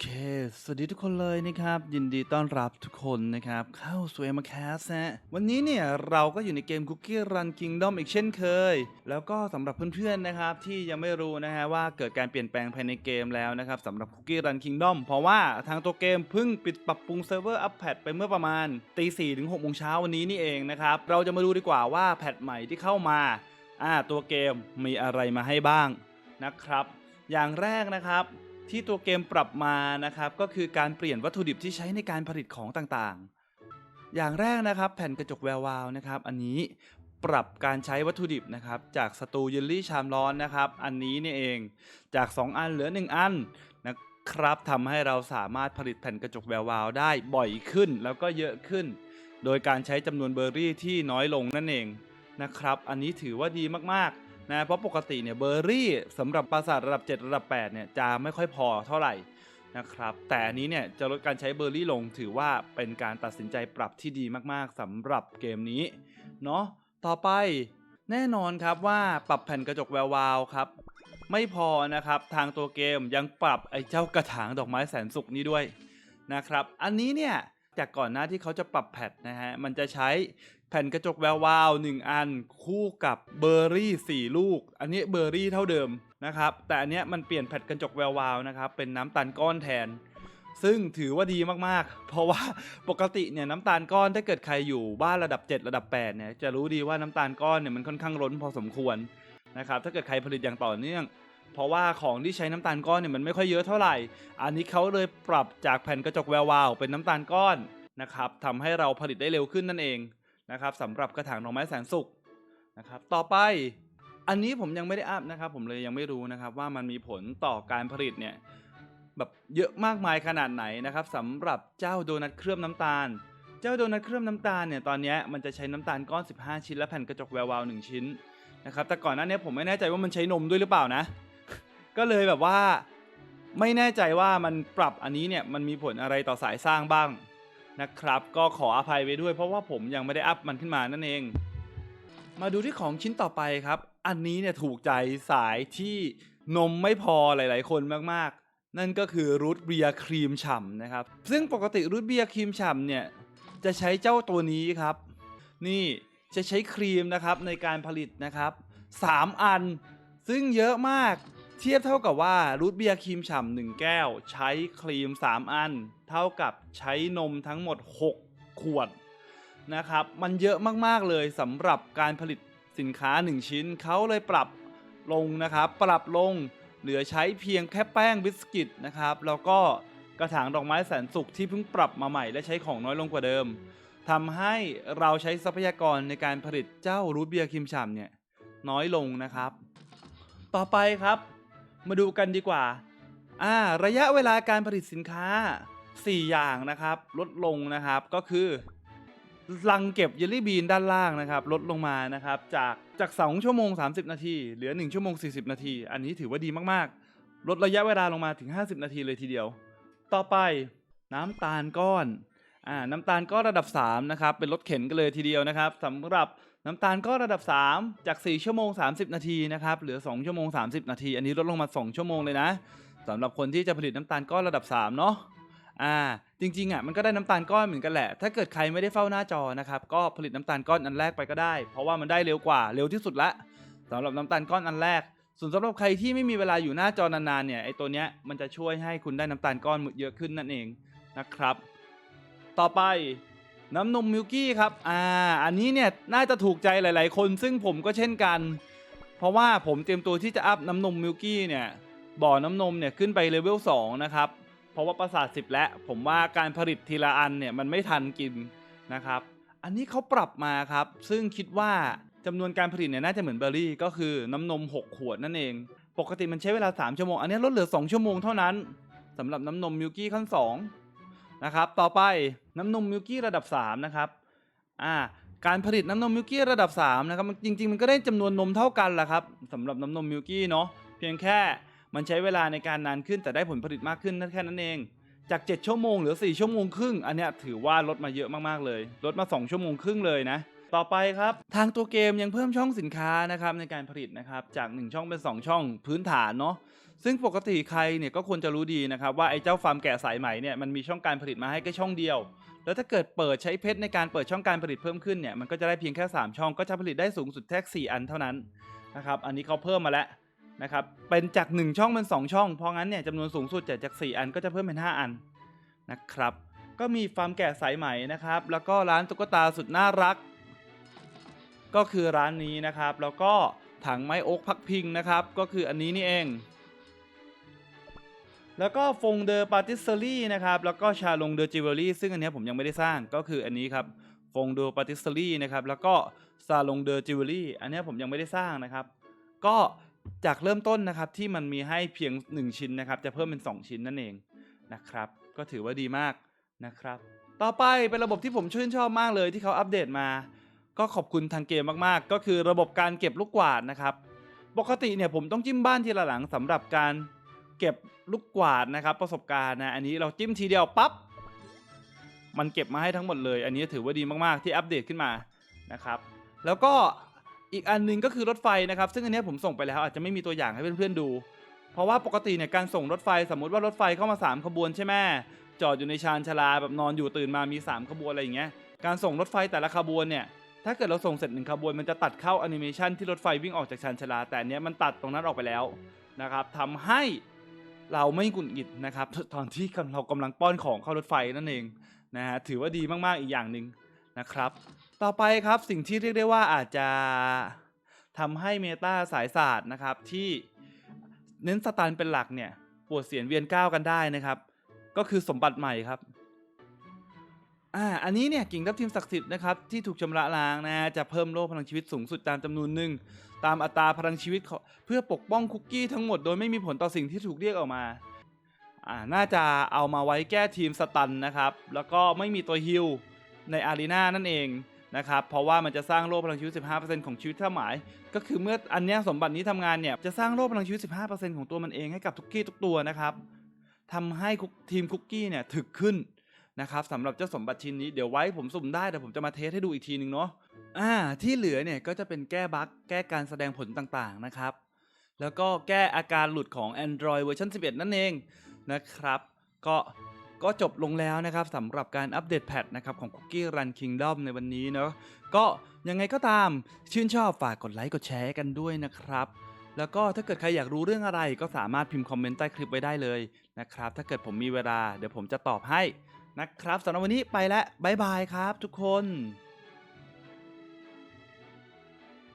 เค สวัสดีทุกคนเลยนะครับ ยินดีต้อนรับทุกคนนะครับ เข้าสู่ m อ c a s นะวันนี้เนี่ย เราก็อยู่ในเกม Cookie Run Kingdom อีกเช่นเคย แล้วก็สำหรับเพื่อนๆนะครับ ที่ยังไม่รู้นะฮะว่าเกิดการเปลี่ยนแปลงภายในเกมแล้วนะครับสำหรับ Cookie Run Kingdom เพราะว่าทางตัวเกมเพิ่งปิดปรับปรุงเซิร์ฟเวอร์อัปแพดไปเมื่อประมาณตีสี่ถึงหกโมงเช้าวันนี้นี่เองนะครับเราจะมาดูดีกว่าว่าแพทใหม่ที่เข้ามาอ่าตัวเกมมีอะไรมาให้บ้างนะครับ อย่างแรกนะครับ ที่ตัวเกมปรับมานะครับก็คือการเปลี่ยนวัตถุดิบที่ใช้ในการผลิตของต่างๆ อย่างแรกนะครับแผ่นกระจกแวววาวนะครับ อันนี้ปรับการใช้วัตถุดิบนะครับจากสตูเยลลี่ชามร้อนนะครับ อันนี้นี่เองจาก 2 อันเหลือ 1 อันนะครับทำให้เราสามารถผลิตแผ่นกระจกแวววาวได้บ่อยขึ้นแล้วก็เยอะขึ้น โดยการใช้จำนวนเบอร์รี่ที่น้อยลงนั่นเองนะครับ อันนี้ถือว่าดีมากๆ นะเพราะปกติเนี่ยเบอร์รี่สำหรับปราสาทระดับ 7 ระดับ8เนี่ยจะไม่ค่อยพอเท่าไหร่นะครับแต่อันนี้เนี่ยจะลดการใช้เบอร์รี่ลงถือว่าเป็นการตัดสินใจปรับที่ดีมากๆสำหรับเกมนี้เนาะต่อไปแน่นอนครับว่าปรับแผ่นกระจกแวววาวครับ ไม่พอนะครับทางตัวเกมยังปรับไอ้เจ้ากระถางดอกไม้แสนสุกนี้ด้วยนะครับ อันนี้เนี่ยจากก่อนหน้าที่เขาจะปรับแพทนะฮะมันจะใช้ แผ่นกระจกแวววาว1อัน คู่กับเบอร์รี่4ลูก อันนี้เบอร์รี่เท่าเดิมนะครับ แต่อันเนี้ยมันเปลี่ยนแผ่นกระจกแวววาวนะครับ เป็นน้ำตาลก้อนแทน ซึ่งถือว่าดีมากๆ เพราะว่าปกติเนี่ยน้ำตาลก้อนถ้าเกิดใครอยู่บ้านระดับ 7 ระดับ8เนี่ยจะรู้ดีว่าน้ำตาลก้อนเนี่ยมันค่อนข้างล้นพอสมควรนะครับถ้าเกิดใครผลิตอย่างต่อเนื่องเพราะว่าของที่ใช้น้ำตาลก้อนเนี่ยมันไม่ค่อยเยอะเท่าไหร่ อันนี้เขาเลยปรับจากแผ่นกระจกแวววาวเป็นน้ำตาลก้อนนะครับทำให้เราผลิตได้เร็วขึ้นนั่นเอง นะครับสำหรับกระถางดอกไม้แสนสุกนะครับต่อไปอันนี้ผมยังไม่ได้อัพนะครับ ผมเลยยังไม่รู้นะครับว่ามันมีผลต่อการผลิตเนี่ยแบบเยอะมากมายขนาดไหนนะครับสำหรับเจ้าโดนัทเคลือบน้ำตาล เจ้าโดนัทเคลือบน้ำตาลเนี่ยตอนนี้มันจะใช้น้ำตาลก้อน 15 ชิ้นและแผ่นกระจกแวววาว1ชิ้นนะครับแต่ก่อนหน้านี้ผมไม่แน่ใจว่ามันใช้นมด้วยหรือเปล่านะ ก็เลยแบบว่าไม่แน่ใจว่ามันปรับอันนี้เนี่ยมันมีผลอะไรต่อสายสร้างบ้าง นะครับ ก็ขออภัยไว้ด้วย เพราะว่าผมยังไม่ได้อัพมันขึ้นมานั่นเอง มาดูที่ของชิ้นต่อไปครับ อันนี้เนี่ยถูกใจสายที่นมไม่พอหลาย ๆ คนมากๆ นั่นก็คือรูทเบียร์ครีมฉ่ำนะครับ ซึ่งปกติรูทเบียร์ครีมฉ่ำเนี่ยจะใช้เจ้าตัวนี้ครับ นี่จะใช้ครีมนะครับในการผลิตนะครับ 3 อัน ซึ่งเยอะมาก เทียบเท่ากับว่ารูทเบียร์ครีมฉ่ำหนึ่งแก้ว ใช้ครีม 3 อัน เท่ากับใช้นมทั้งหมด 6 ขวดนะครับ มันเยอะมาก ๆ เลยสำหรับการผลิตสินค้า 1 ชิ้นเขาเลยปรับลงนะครับ ปรับลงเหลือใช้เพียงแค่แป้งบิสกิตนะครับ แล้วก็กระถางดอกไม้แสนสุกที่เพิ่งปรับมาใหม่และใช้ของน้อยลงกว่าเดิมทำให้เราใช้ทรัพยากรในการผลิตเจ้ารูทเบียร์ครีมฉ่ำเนี่ยน้อยลงนะครับ ต่อไปครับ มาดูกันดีกว่าอ่าระยะเวลาการผลิตสินค้า 4 อย่างนะครับ ลดลงนะครับก็คือลังเก็บเยลลี่บีนด้านล่างนะครับ ลดลงมานะครับ จากจาก 2 ชั่วโมง 30 นาที เหลือ 1 ชั่วโมง 40 นาที อันนี้ถือว่าดีมากๆ ลดระยะเวลาลงมาถึง 50 นาทีเลยทีเดียว ต่อไปน้ำตาลก้อนอ่าน้ำตาลก้อนระดับ 3 นะครับ เป็นรถเข็นกันเลยทีเดียวนะครับสำหรับ น้ำตาลก้อนระดับ 3 จาก 4 ชั่วโมง 30 นาทีนะครับเหลือ 2 ชั่วโมง 30 นาที อันนี้ลดลงมา 2 ชั่วโมงเลยนะสำหรับคนที่จะผลิตน้ำตาลก้อนระดับ 3 เนาะอ่าจริงๆอะมันก็ได้น้ำตาลก้อนเหมือนกันแหละ ถ้าเกิดใครไม่ได้เฝ้าหน้าจอนะครับก็ผลิตน้ำตาลก้อนอันแรกไปก็ได้ เพราะว่ามันได้เร็วกว่าเร็วที่สุดละสำหรับน้ำตาลก้อนอันแรก ส่วนสำหรับใครที่ไม่มีเวลาอยู่หน้าจอนานๆเนี่ยไอตัวเนี้ยมันจะช่วยให้คุณได้น้ำตาลก้อนเยอะขึ้นนั่นเองนะครับ ต่อไป น้ำนมมิลกี้ครับอ่าอันนี้เนี่ยน่าจะถูกใจหลาย ๆ คน ซึ่งผมก็เช่นกัน เพราะว่าผมเตรียมตัวที่จะอัพน้ำนมมิลกี้เนี่ยบ่อน้ำนมเนี่ยขึ้นไปเลเวล2นะครับเพราะว่าประสาท10 แล้ว ผมว่าการผลิตทีละอันเนี่ยมันไม่ทันกินนะครับ อันนี้เขาปรับมาครับ ซึ่งคิดว่าจำนวนการผลิตเนี่ยน่าจะเหมือนเบอร์รี่ ก็คือน้ำนม 6 ขวดนั่นเอง ปกติมันใช้เวลา 3 ชั่วโมง อันนี้ลดเหลือ 2 ชั่วโมงเท่านั้นสำหรับน้ำนมมิลกี้ขั้น2 นะครับ ต่อไปน้ำนมมิลกี้ระดับ 3 นะครับอ่าการผลิตน้ำนมมิลกี้ระดับ 3 นะครับมันจริง ๆ มันก็ได้จำนวนนมเท่ากันแหละครับสำหรับน้ำนมมิลกี้เนาะเพียงแค่มันใช้เวลาในการนานขึ้นแต่ได้ผลผลิตมากขึ้นนั่นแค่นั้นเอง จาก 7 ชั่วโมงเหลือ 4 ชั่วโมงครึ่ง อันนี้ถือว่าลดมาเยอะมากๆเลย ลดมา 2 ชั่วโมงครึ่งเลยนะ ต่อไปครับ ทางตัวเกมยังเพิ่มช่องสินค้านะครับในการผลิตนะครับจาก 1 ช่องเป็น 2 ช่องพื้นฐานเนาะซึ่งปกติใครเนี่ยก็ควรจะรู้ดีนะครับว่าไอ้เจ้าฟาร์มแกะสายไหมเนี่ยมันมีช่องการผลิตมาให้แค่ช่องเดียว แล้วถ้าเกิดเปิดใช้เพชรในการเปิดช่องการผลิตเพิ่มขึ้นเนี่ยมันก็จะได้เพียงแค่ 3 ช่องก็จะผลิตได้สูงสุดแค่4อันเท่านั้นนะครับอันนี้เขาเพิ่มมาแล้วนะครับเป็นจาก 1 ช่องเป็น 2 ช่องเพราะงั้นเนี่ยจำนวนสูงสุดจากจาก 4 อันก็จะเพิ่มเป็น 5 อันนะครับก็มีฟาร์มแกะสายไหมนะครับแล้วก็ร้านตุ๊กตาสุดน่ารัก ก็คือร้านนี้นะครับ แล้วก็ถังไม้โอ๊กพักพิงนะครับ ก็คืออันนี้นี่เอง แล้วก็ฟงเดอร์ปาติสเซอรี่นะครับ แล้วก็ชาลงเดอร์จิวเวลรี่ซึ่งอันนี้ผมยังไม่ได้สร้างก็คืออันนี้ครับฟงเดอร์ปาติสเซอรี่นะครับ แล้วก็ซาลงเดอร์จิวเวลรี่อันนี้ผมยังไม่ได้สร้างนะครับ ก็จากเริ่มต้นนะครับที่มันมีให้เพียง 1 ชิ้นนะครับ จะเพิ่มเป็น 2 ชิ้นนั่นเองนะครับ ก็ถือว่าดีมากนะครับ ต่อไปเป็นระบบที่ผมชื่นชอบมากเลยที่เขาอัปเดตมา ก็ขอบคุณทางเกมมากๆ ก็คือระบบการเก็บลูกกวาดนะครับ ปกติเนี่ยผมต้องจิ้มบ้านทีละหลังสำหรับการเก็บลูกกวาดนะครับ ประสบการณ์นะอันนี้เราจิ้มทีเดียวปั๊บมันเก็บมาให้ทั้งหมดเลย อันนี้ถือว่าดีมากๆที่อัปเดตขึ้นมานะครับ แล้วก็อีกอันหนึงก็คือรถไฟนะครับ ซึ่งอันนี้ผมส่งไปแล้วอาจจะไม่มีตัวอย่างให้เพื่อนๆดู เพราะว่าปกติเนี่ยการส่งรถไฟสมมติว่ารถไฟเข้ามา 3 ขบวนใช่ไหมจอดอยู่ในชานชาลาแบบนอนอยู่ตื่นมามี 3 ขบวนอะไรอย่างเงี้ยการส่งรถไฟแต่ละขบวนเนี่ย ถ้าเกิดเราส่งเสร็จหนึ่งขบวนมันจะตัดเข้าแอนิเมชันที่รถไฟวิ่งออกจากชานชาลา แต่เนี้ยมันตัดตรงนั้นออกไปแล้วนะครับทำให้เราไม่หงุดหงิดนะครับ ตอนที่เรากำลังป้อนของเข้ารถไฟนั่นเองนะฮะถือว่าดีมากๆอีกอย่างหนึ่งนะครับ ต่อไปครับสิ่งที่เรียกได้ว่าอาจจะทำให้เมตาสายศาสตร์นะครับที่เน้นสตันเป็นหลักเนี่ยปวดเสียนเวียนก้าวกันได้นะครับ ก็คือสมบัติใหม่ครับ อ่า อันนี้เนี่ยกิ่งทับทิมศักดิ์สิทธิ์นะครับที่ถูกชำระล้างนะจะเพิ่มโล่พลังชีวิตสูงสุดตามจำนวนหนึ่งตามอัตราพลังชีวิตของเพื่อปกป้องคุกกี้ทั้งหมดโดยไม่มีผลต่อสิ่งที่ถูกเรียกออกมา อ่า น่าจะเอามาไว้แก้ทีมสตันนะครับ แล้วก็ไม่มีตัวฮิลในอารีนานั่นเองนะครับ เพราะว่ามันจะสร้างโล่พลังชีวิต 15%ของชีวิตถ้าหมาย ก็คือเมื่ออันเนี้ยสมบัตินี้ทำงานเนี่ยจะสร้างโล่พลังชีวิต 15%ของตัวมันเองให้กับทุกกี้ทุกตัวนะครับทำให้ทีมคุกกี้เนี่ยถึกขึ้น นะครับสำหรับเจ้าสมบัติชิ้นนี้เดี๋ยวไว้ผมสุ่มได้แต่ผมจะมาเทสให้ดูอีกทีนึงเนาะอ่าที่เหลือเนี่ยก็จะเป็นแก้บั๊กแก้การแสดงผลต่างๆนะครับ แล้วก็แก้อาการหลุดของ Android เวอร์ชัน11 นั่นเองนะครับ ก็ก็จบลงแล้วนะครับสำหรับการอัปเดตแพทนะครับของ Cookie Run Kingdom ในวันนี้เนาะก็ยังไงก็ตามชื่นชอบฝากกดไลค์กดแชร์กันด้วยนะครับ แล้วก็ถ้าเกิดใครอยากรู้เรื่องอะไรก็สามารถพิมพ์คอมเมนต์ใต้คลิปไว้ได้เลยนะครับ ถ้าเกิดผมมีเวลาเดี๋ยวผมจะตอบให้ นะครับสำหรับวันนี้ไปแล้วบายบายครับทุกคน